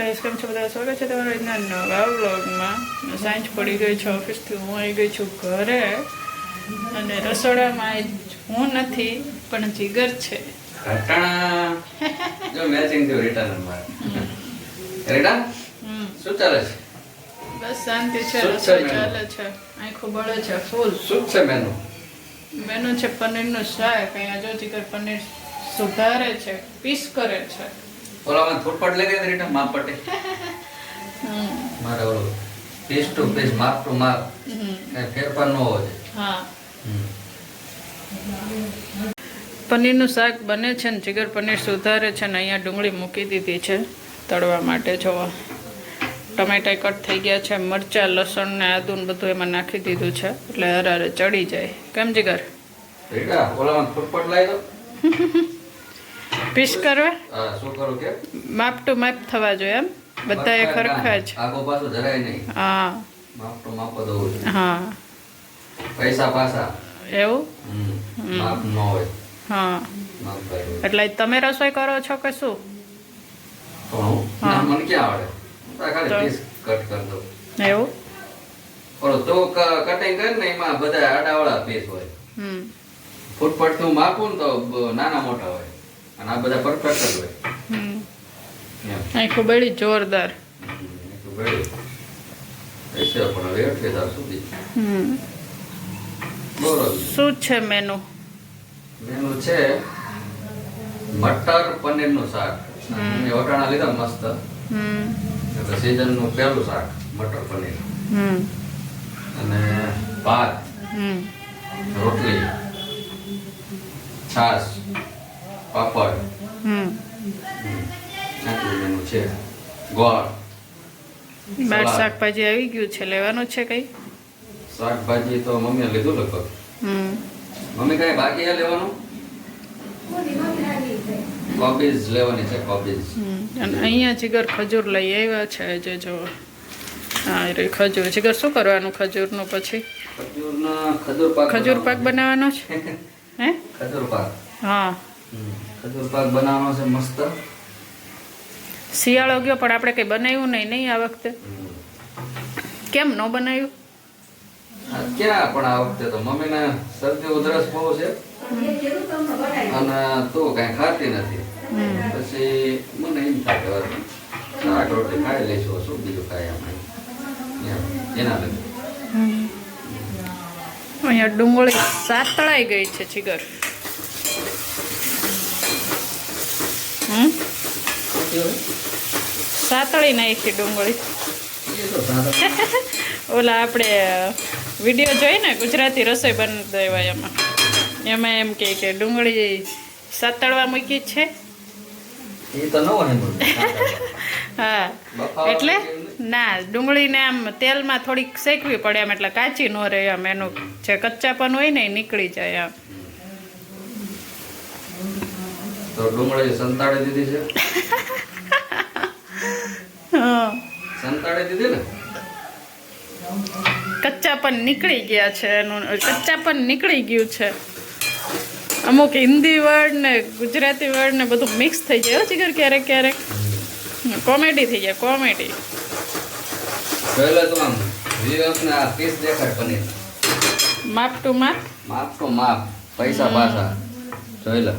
Guys કેમ છો બધા સ્વાગત છે તમારા આજના નવા વ્લોગમાં સાંજ પડી ગઈ છે ઓફિસથી હું આવી ગઈ છું ઘરે. અને રસોડામાં હું નથી પણ જીગર છે. જો મેચિંગ થયું રિટર્ન નંબર. શું ચાલે છે? બસ શાંતિ છે રસોઈ ચાલે છે. આંખો બળે છે ફૂલ. શું છે મેનુ મેનુ છે પનીરનું શાક. અહીંયા જો જીગર પનીર સુધારે છે પીસ કરે છે. ઓલામાં ફૂટપટ લઈ ગયા રિટર્ન માપ હમ. મારે ઓલું પીસ ટુ પીસ માપ ટુ માપ કઈ ફેરફાર ન હોવો જોઈએ પનીરનું શાક બને છે ને જીગર પનીર સુધારે છે ને અહીંયા ડુંગળી મૂકી દીધી છે તળવા માટે જોવા. ટમેટા કટ થઈ ગયા છે મરચાં લસણ ને આદુ ને બધું એમાં નાખી દીધું છે એટલે હરારે ચડી જાય. કેમ જીગર? ઓલામાં ફૂટપટ લાવી દો પીસ કરવા હા શું કરું કે? માપ ટુ માપ થવા જોઈએ એમ. બધા એ ખરખા જ. આગો પાછો જરાય નહીં. હા. માપ ટુ માપ જ હોવું હા. પૈસા પાસા એવું? માપ ન હોય. હા. એટલે તમે રસોઈ કરો છો કે શું? મને ક્યાં આવડે? ખાલી કટ કરી દઉં. એવું? ઓલો તો કટિંગ કરે ને એમાં બધા આડાવાળા પીસ હોય. ફૂટપટનું માપું તો નાના મોટા હોય. અને આ બધા પરફેક્ટ જ હોય. આંખો બળી જોરદાર. શું છે મેનુ મેનુ છે મટર પનીરનું શાક. મેં વટાણા લીધા મસ્ત. હમ. એટલે સીઝનનું પહેલું શાક મટર પનીર. હમ. અને ભાત હમ. રોટલી છાશ પાપડ. હમ. હમ, આટલું મેનુ છે. ગોળ. બાર શાકભાજી આવી ગયું છે. લેવાનું છે કઈ? શાકભાજી તો મમ્મીએ લીધું લગભગ. હમ. મમ્મી કઈ બાકી લેવાનું? કોબીજ લેવાની છે કોબીજ. હમ. અને અહીંયા જીગર ખજૂર લઈ આવ્યા છે જે જો. હા એ ખજૂર. જીગર શું કરવાનું ખજૂરનું પછી? ખજૂરના ખજૂર પાક ખજૂર પાક બનાવવાનો છે? હે? ખજૂર પાક. હા. હમ, ખજૂર પાક બનાવવાનો છે મસ્ત. શિયાળો ગયો પણ આપણે કંઈ બનાવ્યું નહીં નહીં આ વખતે? કેમ ન બનાવ્યું? આ ક્યાં પણ આ વખતે તો મમ્મીને શરદી ઉધરસ બહુ છે. અને તો કઈ ખાતી નથી. પછી મને એમ થાય કે શાક રોટલી ખાઈ લઈશું શું બીજું ખાય એમ. એના લીધે. અહીંયા ડુંગળી સાતળાઈ ગઈ છે જીગર. હમ? સાતળી નાખી ડુંગળી. ઓલા આપણે વીડિયો જોઈને ગુજરાતી રસોઈ બની દેવાય એમાં એમાં એમ કે ડુંગળી સાતળવા મૂકી છે. ન. હા. એટલે ના ડુંગળીને આમ તેલમાં થોડીક શેકવી પડે એમ એટલે કાચી ન રહે આમ એનું જે કચ્ચાપન હોય ને એ નીકળી જાય આમ તો ડુંગળી સંતાડી દીધી છે? સંતાડી દીધી ને? કચ્ચાપન નીકળી ગયા છે એનું કચ્ચાપન નીકળી ગયું છે. અમુક હિન્દી વર્ડ ને ગુજરાતી વર્ડ ને બધું મિક્સ થઈ જાય. જીગર ક્યારેક ક્યારેક. કોમેડી થઈ જાય કોમેડી પહેલા તો આમ વિવેક ને આ પીસ દેખાય પનીર. માપ ટુ માપ. માપ ટુ માપ પૈસા પાછા. જોઈ લે.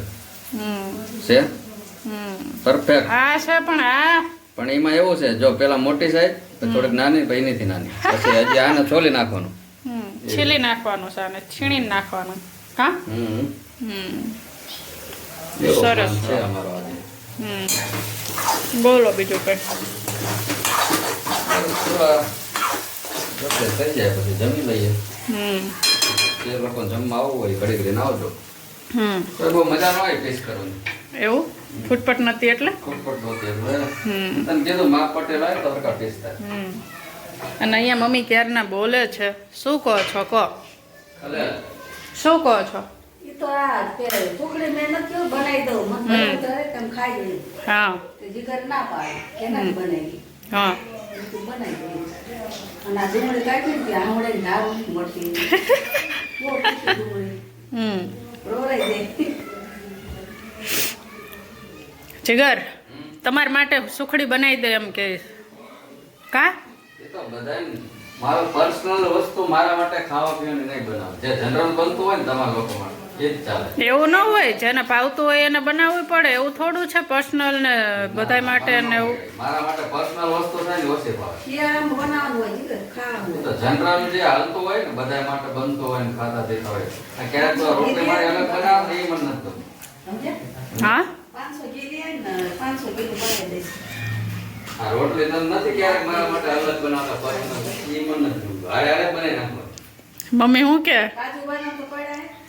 છે? હમ. પરફેક્ટ. આ છે પણ આ પણ એમાં એવું છે જો પેલા મોટી સાઈઝ તો થોડીક નાની પછી એનીથી નાની. પછી હજી આને છોલી નાખવાનું. છીલી નાખવાનું છે અને છીણી નાખવાનું. હા? હમ. હમ. એવો સરસ. છે અમારો બોલો બીજું કંઈ. થઈ જાય પછી જમી લઈએ. જે લોકો જમવા આવવું હોય ઘડી ઘડી આવજો હમ. તો બહુ મજા ન કરવાની. એવું? ફૂટપટ નથી એટલે? ખોટપટ નહોતી એટલે તને કીધું માપ પટેલ આવે તો હરકા પીસ થાય. અને અહીંયા મમ્મી ક્યારના બોલે છે? શું કહો છો? કહો. શું કહો છો? હા. તે જીગર ના પાડે. કેના બનાવી. હા. હમ. જીગર તમારા માટે સુખડી બનાવી દે એમ કે કા? મારો પર્સનલ વસ્તુ મારા માટે ખાવા પીવાની નહીં બનાવે. જે જનરલ બનતું હોય ને તમારા લોકો માટે એ જ ચાલે. એવું ન હોય જેને ભાવતું હોય એને બનાવવું પડે એવું થોડું છે પર્સનલ ને બધાય માટે ને એવું. મારા માટે પર્સનલ વસ્તુ છે ને ઓછી ભાવે. તો જનરલ જે હાલતું હોય ને બધા માટે બનતું હોય ને ખાતા દેતા હોય. આ ક્યારેક તો રોટલી મારી અલગ બનાવે એ મને નથી ગમતું. સમજ્યા? હા? પાંચસો કિલો ને પાંચસો કિલો બનાવી દઈશ. આ રોટલી તમે નથી ક્યારેક મારા માટે અલગ બનાવતા પછી એ મને. હારે હારે બનાવી નાખો મમ્મી શું કે?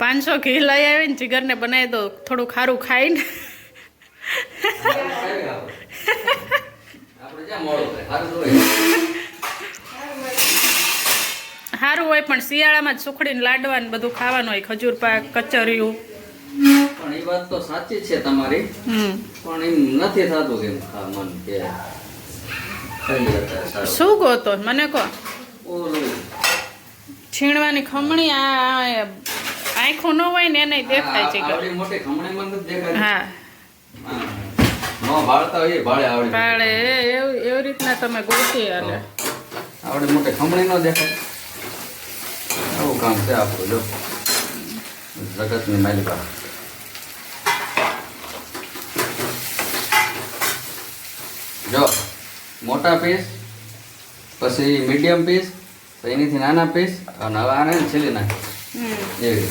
પાંચસો ઘી લઈ આવીને જીગરને બનાવી દો થોડું ખારું ખાઈને. ખાઈ થાય? સારું હોય. પણ શિયાળામાં જ સુખડીને લાડવા ને બધું ખાવાનું હોય ખજૂર પાક કચરિયું. પણ એ વાત તો સાચી છે તમારી. પણ એમ નથી થતું કે મન કે શું કહો તો? મને કહો. છીણવાની ખમણી આ આંખો ન હોય ને એને દેખાય છે. હા. એવું એવી રીતના તમે ગોતી આલે. આવડી મોટી ખમણી ન દેખાય. આવું કામ છે આપણું જો. જગતની માલિકા જો. મોટા પીસ પછી મીડિયમ પીસ પછી એનીથી નાના પીસ અને હવે આને છીલી નાખે એવી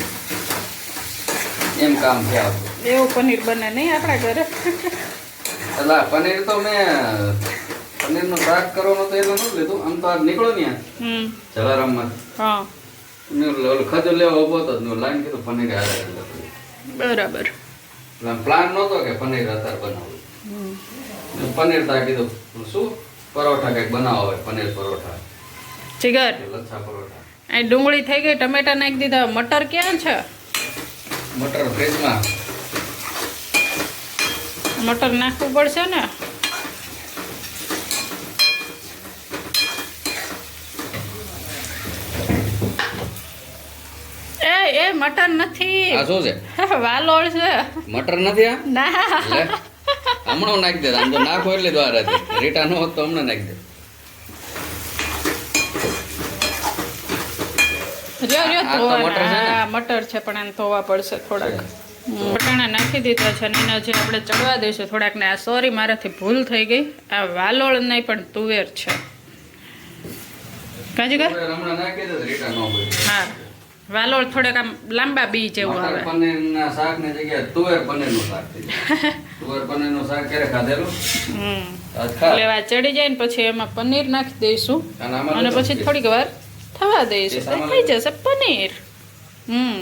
એમ કામ આપણું એવું પનીર બને નહીં આપણા ઘરે? એટલે પનીર તો મેં પનીરનું શાક કરવાનું તો એનો નતું લીધું? આમ તો આ નીકળો ને જલારામમાં હા લેવા ઊભો હતો લાઈન કીધું પનીર બરાબર. પ્લાન નહોતો કે પનીર અત્યારે બનાવું પનીર તા કીધું. શું? પરોઠા કંઈક બનાવો પનીર પરોઠા. જીગર. લચ્છા પરોઠા. અહીં ડુંગળી થઈ ગઈ ટમેટા નાખી દીધા. મટર ક્યાં છે? મટર ફ્રીજમાં. મટર નાખવું પડશે ને? એ એ મટર નથી. આ શું છે? વાલોળ છે. મટર નથી આ? ના. હમણાં નાખી દે આમ તો નાખો એટલે દ્વારા રેટા ન હોત તો હમણાં નાખી દે. મટર છે ધોવાના. મટર છે પણ એને ધોવા પડશે થોડાક. વટાણા નાખી દીધા છે અને હજી આપણે ચડવા દઈશું થોડાક ને આ સોરી મારાથી ભૂલ થઈ ગઈ. આ વાલોળ નહીં પણ તુવેર છે. કાજી હા. વાલોળ થોડાક આમ લાંબા બી જેવું આવે. પનીરના શાકની જગ્યાએ તુવેર પનીરનું શાક તુવેર પનીરનું શાક ક્યારે ખાધેલું? હમ. એટલે આ ચડી જાય ને પછી એમાં પનીર નાખી દઈશું. અને પછી થોડીક વાર થવા દઈશું. થઈ જશે પનીર. હમ.